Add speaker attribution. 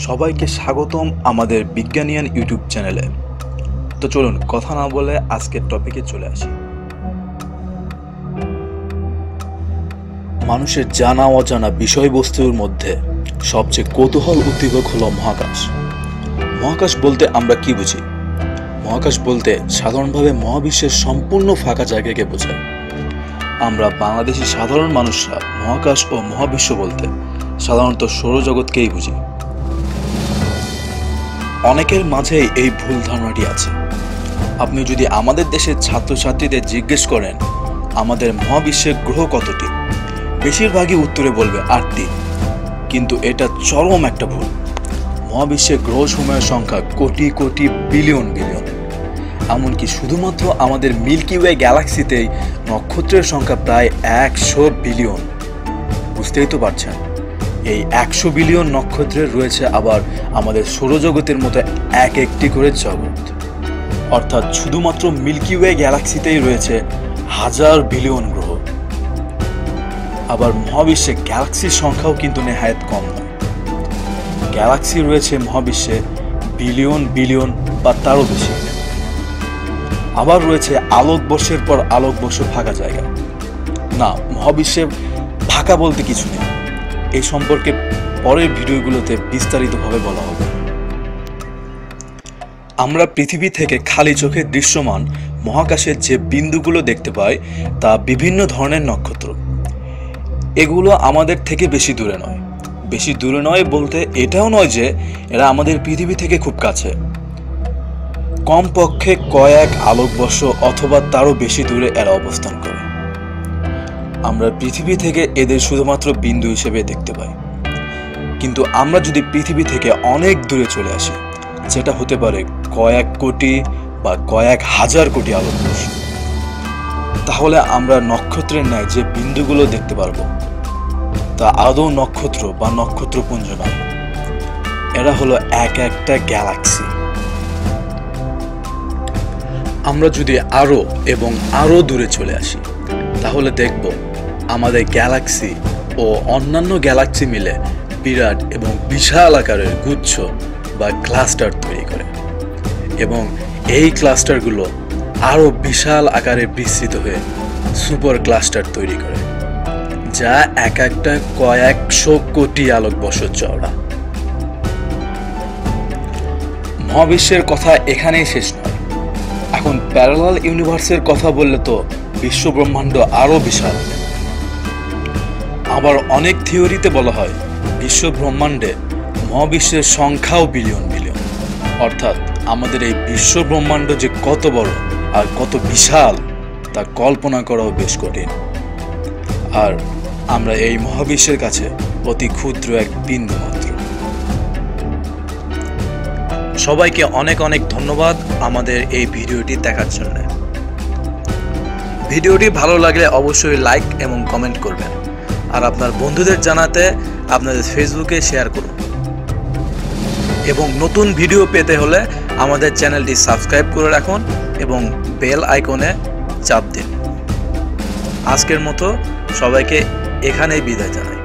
Speaker 1: সবাইকে স্বাগতম আমাদের বিজ্ঞানিয়ান ইউটিউব চ্যানেলে। তো চলুন, কথা না বলে আজকের টপিকে চলে আসি। মানুষের জানা অজানা বিষয়বস্তুর মধ্যে সবচেয়ে কৌতূহল উদ্দীপক হলো মহাকাশ। মহাকাশ বলতে আমরা কি বুঝি? মহাকাশ বলতে সাধারণভাবে মহাবিশ্বের সম্পূর্ণ ফাঁকা জায়গাকে বোঝায়। আমরা বাংলাদেশি সাধারণ মানুষরা মহাকাশ ও মহাবিশ্ব বলতে সাধারণত সৌরজগৎকেই বুঝি। অনেকের মাঝেই এই ভুল ধারণাটি আছে। আপনি যদি আমাদের দেশের ছাত্রছাত্রীদের জিজ্ঞেস করেন, আমাদের মহাবিশ্বের গ্রহ কতটি? বেশিরভাগই উত্তরে বলবে আটটি। কিন্তু এটা চরম একটা ভুল। মহাবিশ্বের গ্রহসমূহের সংখ্যা কোটি কোটি বিলিয়ন বিলিয়ন। এমনকি শুধুমাত্র আমাদের মিল্কি ওয়ে গ্যালাক্সিতেই নক্ষত্রের সংখ্যা প্রায় একশো বিলিয়ন। বুঝতেই তো পারছেন। এই একশো বিলিয়ন নক্ষত্রের রয়েছে আবার আমাদের সৌরজগতের মতো এক একটি করে জগৎ। অর্থাৎ শুধুমাত্র মিল্কি ওয়ে গ্যালাক্সিতেই রয়েছে হাজার বিলিয়ন গ্রহ। আবার মহাবিশ্বে গ্যালাক্সির সংখ্যাও কিন্তু নেহায়ত কম নয়। গ্যালাক্সি রয়েছে মহাবিশ্বে বিলিয়ন বিলিয়ন বা তারও বেশি। আবার রয়েছে আলোকবর্ষের পর আলোকবর্ষ ফাঁকা জায়গা। না, মহাবিশ্বে ফাঁকা বলতে কিছু নেই। এই সম্পর্কে পরের ভিডিওগুলোতে বিস্তারিতভাবে বলা হবে। আমরা পৃথিবী থেকে খালি চোখে দৃশ্যমান মহাকাশের যে বিন্দুগুলো দেখতে পাই, তা বিভিন্ন ধরনের নক্ষত্র। এগুলো আমাদের থেকে বেশি দূরে নয়। বেশি দূরে নয় বলতে এটাও নয় যে এরা আমাদের পৃথিবী থেকে খুব কাছে। কমপক্ষে কয়েক আলোকবর্ষ অথবা তারও বেশি দূরে এরা অবস্থান করে। আমরা পৃথিবী থেকে এদের শুধুমাত্র বিন্দু হিসেবে দেখতে পাই। কিন্তু আমরা যদি পৃথিবী থেকে অনেক দূরে চলে আসি যেটা হতে পারে কয়েক কোটি বা কয়েক হাজার কোটি আলোকবর্ষ তাহলে আমরা নক্ষত্রের ন্যায় যে বিন্দুগুলো দেখতে পারব, তা আদৌ নক্ষত্র বা নক্ষত্রপুঞ্জ নয়। এরা হলো এক একটা গ্যালাক্সি। আমরা যদি আরও এবং আরও দূরে চলে আসি, তাহলে দেখব আমাদের গ্যালাক্সি ও অন্যান্য গ্যালাক্সি মিলে বিরাট এবং বিশাল আকারের গুচ্ছ বা ক্লাস্টার তৈরি করে। এবং এই ক্লাস্টারগুলো আরও বিশাল আকারে বিস্তৃত হয়ে সুপার ক্লাস্টার তৈরি করে, যা এক একটা কয়েকশো কোটি আলোক বছর চওড়া। মহাবিশ্বের কথা এখানেই শেষ নয়। এখন প্যারালাল ইউনিভার্সের কথা বললে তো বিশ্ব ব্রহ্মাণ্ড আরও বিশাল আবার অনেক থিওরিতে বলা হয়, বিশ্ব ব্রহ্মাণ্ডে মহাবিশ্বের সংখ্যাও বিলিয়ন বিলিয়ন। অর্থাৎ আমাদের এই বিশ্ব ব্রহ্মাণ্ড যে কত বড় আর কত বিশাল, তা কল্পনা করাও বেশ কঠিন। আর আমরা এই মহাবিশ্বের কাছে অতি ক্ষুদ্র এক বিন্দু মাত্র। সবাইকে অনেক অনেক ধন্যবাদ আমাদের এই ভিডিওটি দেখার জন্য। ভিডিওটি ভালো লাগলে অবশ্যই লাইক এবং কমেন্ট করবেন। আর আপনার বন্ধুদের জানাতে আপনাদের ফেসবুকে শেয়ার করুন। এবং নতুন ভিডিও পেতে হলে আমাদের চ্যানেলটি সাবস্ক্রাইব করে রাখুন এবং বেল আইকনে চাপ দিন। আজকের মতো সবাইকে এখানেই বিদায় জানাই।